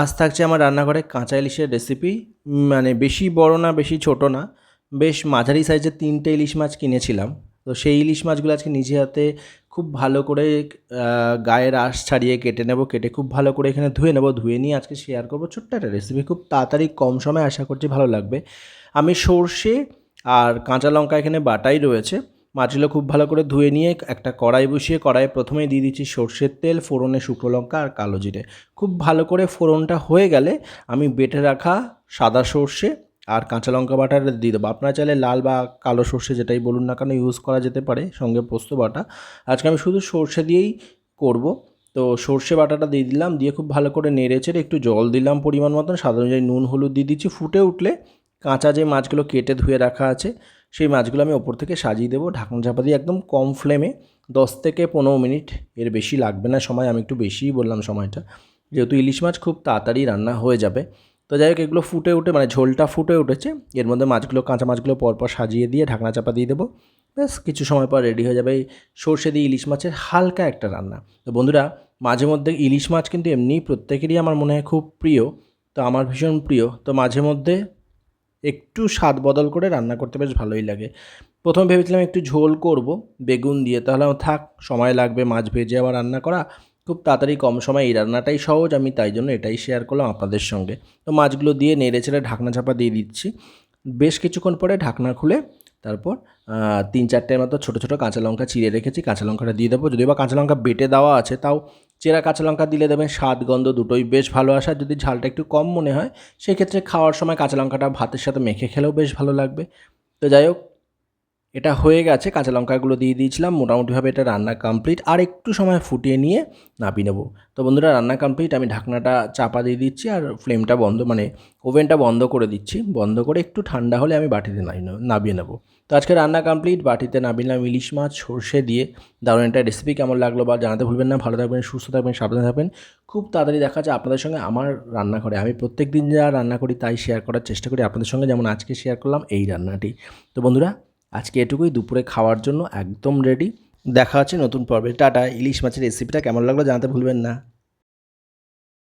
আজ থাকছে আমার রান্নাঘরে কাঁচা ইলিশের রেসিপি মানে বেশি বড় না, বেশি ছোট না। বেশ মাঝারি সাইজের তিনটে ইলিশ মাছ কিনেছিলাম। তো সেই ইলিশ মাছগুলো আজকে নিজে হাতে খুব ভালো করে গায়ের আঁশ ছাড়িয়ে কেটে নেব, কেটে খুব ভালো করে এখানে ধুয়ে নেব। ধুয়ে নিয়ে আজকে শেয়ার করব ছোট্ট একটা রেসিপি খুব তাড়াতাড়ি কম সময়ে আশা করছি ভালো লাগবে। আমি সর্ষে আর কাঁচা লঙ্কা এখানে বাটাই রয়েছে। মাছগুলো খুব ভালো করে ধুয়ে নিয়ে একটা কড়াই বসিয়ে কড়াইয়ে প্রথমে দিয়ে দিচ্ছি সর্ষের তেল, ফোড়নে শুকনো লঙ্কা আর কালো জিরে। খুব ভালো করে ফোড়নটা হয়ে গেলে আমি বেটে রাখা সাদা সর্ষে আর কাঁচা লঙ্কা বাটাটা দিয়ে দেবো। আপনারা চাইলে লাল বা কালো সর্ষে যেটাই বলুন না কেন ইউজ করা যেতে পারে, সঙ্গে পোস্ত বাটা। আজকে আমি শুধু সর্ষে দিয়েই করব। তো সর্ষে বাটাটা দিয়ে দিলাম, দিয়ে খুব ভালো করে নেড়ে চেড়ে একটু জল দিলাম পরিমাণ মতন। সাধারণ অনুযায়ী নুন, হলুদ দিয়ে দিচ্ছি। ফুটে উঠলে কাঁচা যে মাছগুলো কেটে ধুয়ে রাখা আছে সেই মাছগুলো আমি ওপর থেকে সাজিয়ে দেবো। ঢাকনা চাপা দিয়ে একদম কম ফ্লেমে দশ থেকে পনেরো মিনিট এর বেশি লাগবে না। সময় আমি একটু বেশিই বললাম সময়টা। যেহেতু ইলিশ মাছ খুব তাড়াতাড়ি রান্না হয়ে যাবে। তো যাই হোক, এগুলো ফুটে উঠে মানে ঝোলটা ফুটে উঠেছে। এর মধ্যে মাছগুলো, কাঁচা মাছগুলো পরপর সাজিয়ে দিয়ে ঢাকনা চাপা দিয়ে দেবো। ব্যাস, কিছু সময় পর রেডি হয়ে যাবে এই সর্ষে দিয়ে ইলিশ মাছের হালকা একটা রান্না। তো বন্ধুরা, মাঝে মধ্যে ইলিশ মাছ কিন্তু এমনি প্রত্যেকেরই আমার মনে হয় খুব প্রিয়। তো আমার ভীষণ প্রিয়। তো মাঝে মধ্যে একটু স্বাদ বদল করে রান্না করতে বেশ ভালোই লাগে। প্রথমে ভেবেছিলাম একটু ঝোল করব, বেগুন দিয়ে। তাহলে থাক, সময় লাগবে, মাছ ভেজে আবার রান্না করা। খুব তাড়াতাড়ি কম সময় এই রান্নাটাই সহজ, আমি তাই জন্য এটাই শেয়ার করলাম আপনাদের সঙ্গে। তো মাছগুলো দিয়ে নেড়ে ছেড়ে ঢাকনা চাপা দিয়ে দিচ্ছি। বেশ কিছুক্ষণ পরে ঢাকনা খুলে তারপর তিন চারটের মতো ছোটো ছোটো কাঁচা লঙ্কা চিড়ে রেখেছি। কাঁচা লঙ্কাটা দিয়ে দেবো। যদিও বা কাঁচা লঙ্কা বেটে দেওয়া আছে, তাও চেরা কাঁচা লঙ্কা দিলে দেবেন স্বাদ, গন্ধ দুটোই বেশ ভালো আসে। যদি ঝালটা একটু কম মনে হয়, সেক্ষেত্রে খাওয়ার সময় কাঁচা লঙ্কাটা ভাতের সাথে মেখে খেলেও বেশ ভালো লাগবে। তো যাই হোক এটা হয়ে গেছে, কাঁচা লঙ্কাগুলো দিয়ে দিয়েছিলাম, মোটামুটিভাবে এটা রান্না কমপ্লিট আর একটু সময় ফুটিয়ে নিয়ে নাপিয়ে নেব। তো বন্ধুরা, রান্না কমপ্লিট আমি ঢাকনাটা চাপা দিয়ে দিচ্ছি আর ফ্লেমটা বন্ধ মানে ওভেনটা বন্ধ করে দিচ্ছি। বন্ধ করে একটু ঠান্ডা হলে আমি বাটিতে নামিয়ে নেব- তো আজকে রান্না কমপ্লিট বাটিতে নামিলাম ইলিশ মাছ, সর্ষে দিয়ে। দারুণ একটা রেসিপি কেমন লাগল বা জানাতে ভুলবেন না। ভালো থাকবেন, সুস্থ থাকবেন, সাবধানে থাকবেন। খুব তাড়াতাড়ি দেখা যাচ্ছে আপনাদের সঙ্গে আমার রান্নাঘরে। আমি প্রত্যেক দিন যা রান্না করি, তাই শেয়ার করার চেষ্টা করি। আপনাদের সঙ্গে যেমন আজকে শেয়ার করলাম, এই রান্নাটি। তো বন্ধুরা আজকে এটুকুই, দুপুরে খাওয়ার জন্য একদম রেডি দেখা হচ্ছে নতুন পর্বে। টাটা, ইলিশ মাছের রেসিপিটা কেমন লাগল জানাতে ভুলবেন না।